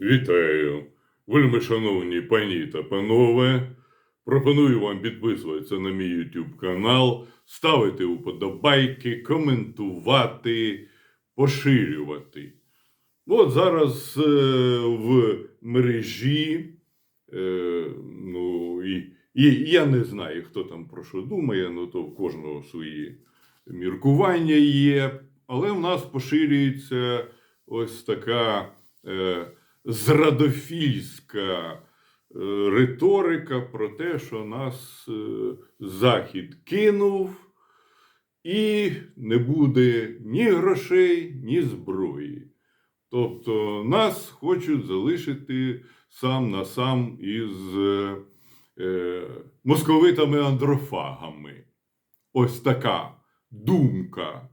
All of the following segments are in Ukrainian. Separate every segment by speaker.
Speaker 1: Вітаю, вельми шановні пані та панове. Пропоную вам підписуватися на мій YouTube канал, ставити уподобайки, коментувати, поширювати. От зараз е, в мережі, е, ну і, і я не знаю, хто там про що думає, ну то в кожного свої міркування є. Але в нас поширюється ось така е, зрадофільська е, риторика про те, що нас е, Захід кинув, і не буде ні грошей, ні зброї. Тобто нас хочуть залишити сам на сам із е, е, московитами-андрофагами. Ось така думка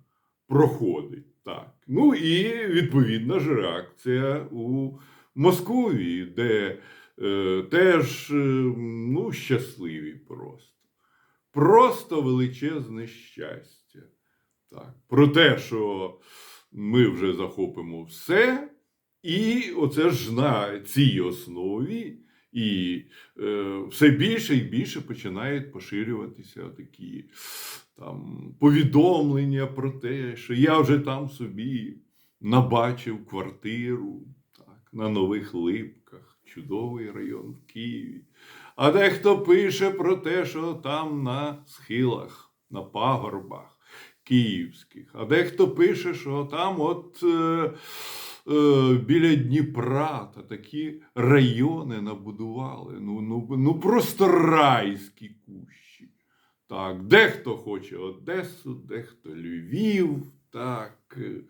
Speaker 1: проходить. Так. Ну і відповідна ж реакція у Московії, де е, теж е, ну, щасливі просто. Просто величезне щастя. Так. Про те, що ми вже захопимо все, і оце ж на цій основі. І е, все більше і більше починають поширюватися такі там повідомлення про те, що я вже там собі набачив квартиру на нових липках, чудовий район в Києві. А дехто пише про те, що там на схилах, на пагорбах київських. А дехто пише, що там от. Е, е, Біля Дніпра та такі райони набудували. Ну, ну, ну просто райські кущі. Так, дехто хоче Одесу, дехто Львів, так, е,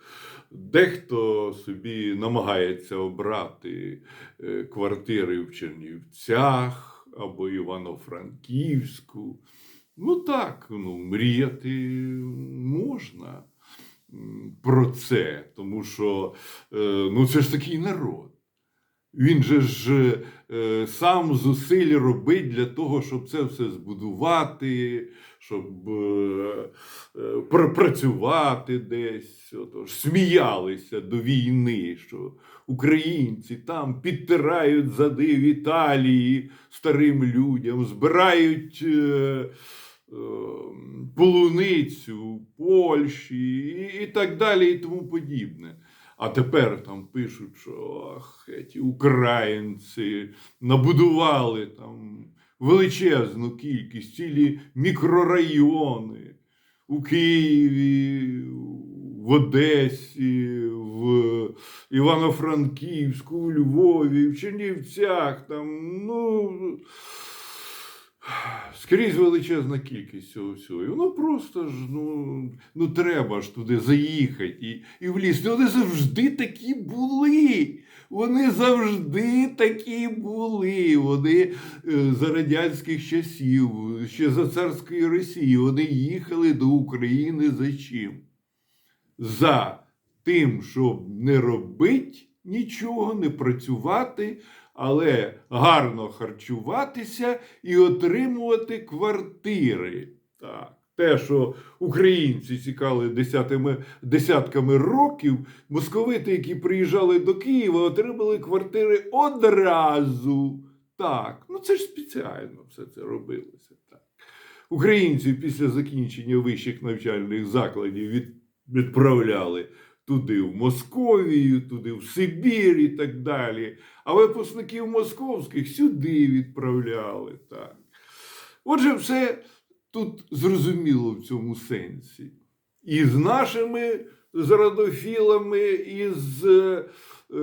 Speaker 1: дехто собі намагається обрати е, квартири в Чернівцях або Івано-Франківську. Ну так, ну, мріяти можна про це, тому що е, ну, це ж такий народ. Він же ж е, сам зусиль робить для того, щоб це все збудувати, щоб е, е, пропрацювати десь. Отож, сміялися до війни, що українці там підтирають зади в Італії старим людям, збирають. Е, е, Полуницю Польщі і, і так далі, і тому подібне. А тепер там пишуть, що ах, ті українці набудували там величезну кількість, цілі мікрорайони у Києві, в Одесі, в Івано-Франківську, у Львові, в Чернівцях. Там, ну, Скрізь величезна кількість цього всього. І воно просто ж, ну, ну треба ж туди заїхати і, і влізти. Вони завжди такі були. Вони завжди такі були. Вони е, за радянських часів, ще за царської Росії, вони їхали до України за чим? За тим, щоб не робити нічого, не працювати, але гарно харчуватися і отримувати квартири. Так. Те, що українці цікали десятими, десятками років, московити, які приїжджали до Києва, отримали квартири одразу. Так, ну це ж спеціально все це робилося. Так. Українці після закінчення вищих навчальних закладів від, відправляли туди, в Московію, туди, в Сибір і так далі. А випускників московських сюди відправляли. Так. Отже, все тут зрозуміло в цьому сенсі. І з нашими зрадофілами, і з е,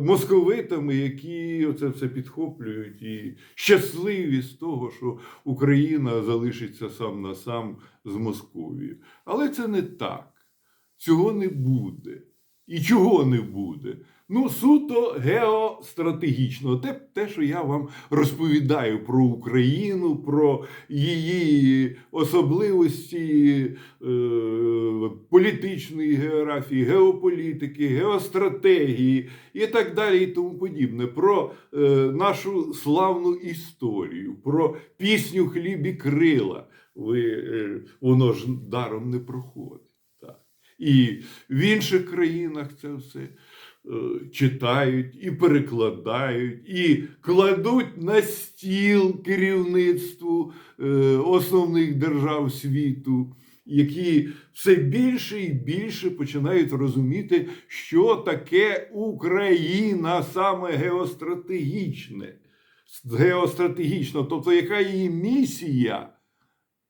Speaker 1: московитами, які це все підхоплюють, і щасливі з того, що Україна залишиться сам на сам з Московією. Але це не так. Цього не буде. І чого не буде? Ну, суто геостратегічно. Те, те, що я вам розповідаю про Україну, про її особливості е, політичної географії, геополітики, геостратегії і так далі, і тому подібне. Про е, нашу славну історію, про пісню хліб і крила. Ви, е, воно ж даром не проходить. І в інших країнах це все е, читають і перекладають, і кладуть на стіл керівництву е, основних держав світу, які все більше і більше починають розуміти, що таке Україна саме геостратегічне. Геостратегічно, тобто яка її місія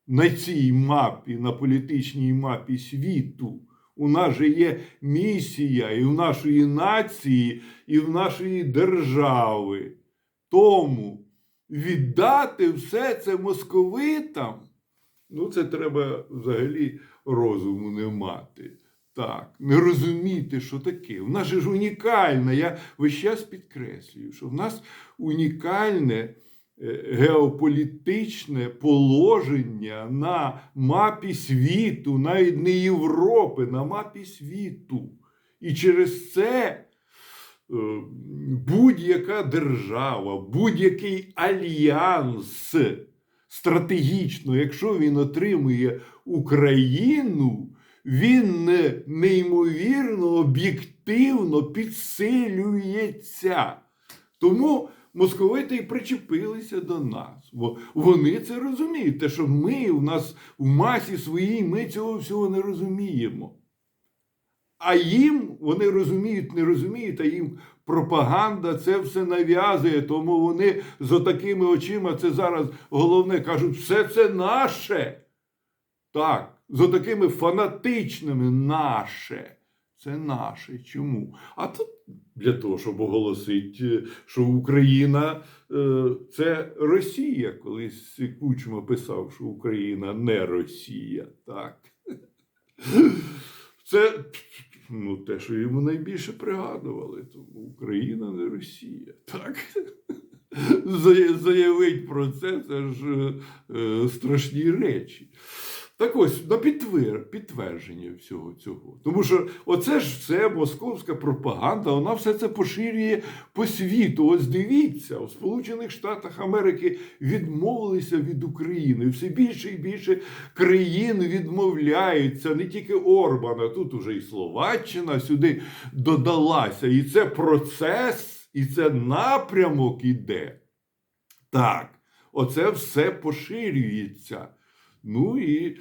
Speaker 1: на цій мапі, на політичній мапі світу. У нас же є місія і в нашої нації, і в нашої держави. Тому віддати все це московитам, ну це треба взагалі розуму не мати. Так, не розуміти, що таке. В нас же ж унікальна. Я весь час підкреслюю, що в нас унікальне геополітичне положення на мапі світу, навіть не Європи, на мапі світу. І через це е, будь-яка держава, будь-який альянс стратегічно, якщо він отримує Україну, він неймовірно об'єктивно підсилюється. Тому московити і причепилися до нас. Бо вони це розуміють. Те, що ми у нас в масі своїй, ми цього всього не розуміємо. А їм вони розуміють, не розуміють, а їм пропаганда це все нав'язує. Тому вони з отакими очима, це зараз головне кажуть, все це наше. Так, з отакими фанатичними наше. Це наше. Чому? А тут для того, щоб оголосити, що Україна е, це Росія. Колись Кучма писав, що Україна не Росія. Так. Це ну, те, що йому найбільше пригадували. Тому Україна не Росія. Так. Заявить про це, це ж е, е, страшні речі. Так ось на підтвер, підтвердження всього цього. Тому що оце ж все московська пропаганда, вона все це поширює по світу. Ось дивіться, у Сполучених Штатах Америки відмовилися від України. Все більше і більше країн відмовляються, не тільки Орбана, тут уже і Словаччина сюди додалася. І це процес, і це напрямок іде. Так, оце все поширюється. Ну і е,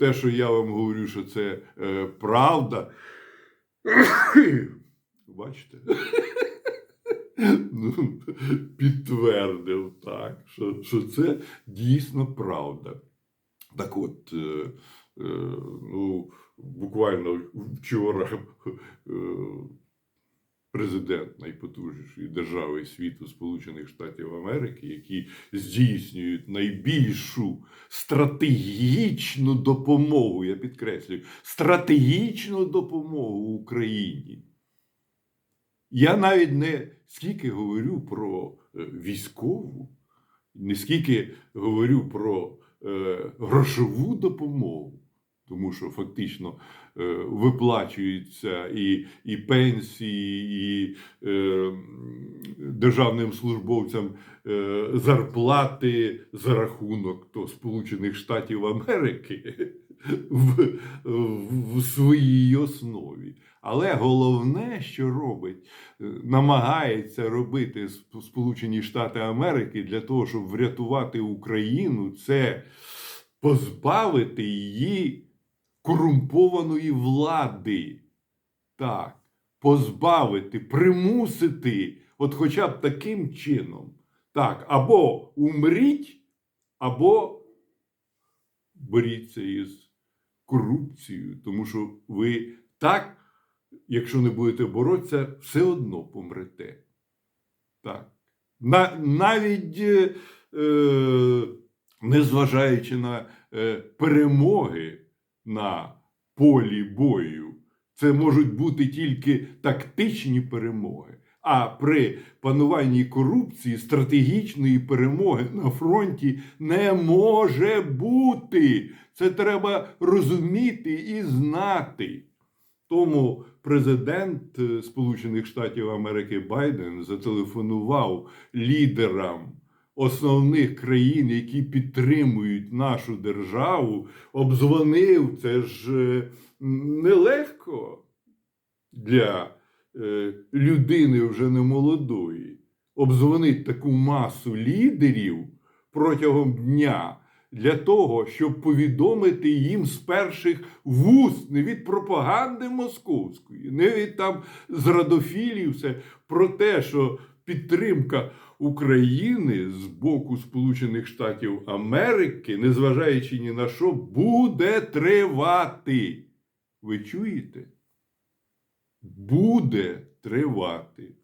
Speaker 1: те, що я вам говорю, що це е, правда. Бачите? ну, підтвердив так, що, що це дійсно правда. Так от, е, е, ну, буквально вчора е, президент найпотужнішої держави світу Сполучених Штатів Америки, які здійснюють найбільшу стратегічну допомогу, я підкреслюю, стратегічну допомогу Україні. Я навіть не скільки говорю про е, військову, не скільки говорю про е, грошову допомогу, тому що фактично е, виплачуються і, і пенсії, і е, державним службовцям е, зарплати за рахунок то Сполучених Штатів Америки в, в, в своїй основі. Але головне, що робить, е, намагається робити Сп- Сполучені Штати Америки для того, щоб врятувати Україну, це позбавити її корумпованої влади. Так, позбавити, примусити, от хоча б таким чином. Так, або умріть, або боріться із корупцією, тому що ви так, якщо не будете боротися, все одно помрете. Так. На, навіть е, е, незважаючи на е, перемоги на полі бою, це можуть бути тільки тактичні перемоги. А при пануванні корупції стратегічної перемоги на фронті не може бути. Це треба розуміти і знати. Тому президент е, Сполучених Штатів Америки Байден зателефонував лідерам основних країн, які підтримують нашу державу, обдзвонив. Це ж е, нелегко для е, людини вже не молодої обдзвонити таку масу лідерів протягом дня для того, щоб повідомити їм з перших вуст, не від пропаганди московської, не від там зрадофілів, все, про те, що підтримка України з боку Сполучених Штатів Америки, незважаючи ні на що, буде тривати. Ви чуєте? Буде тривати.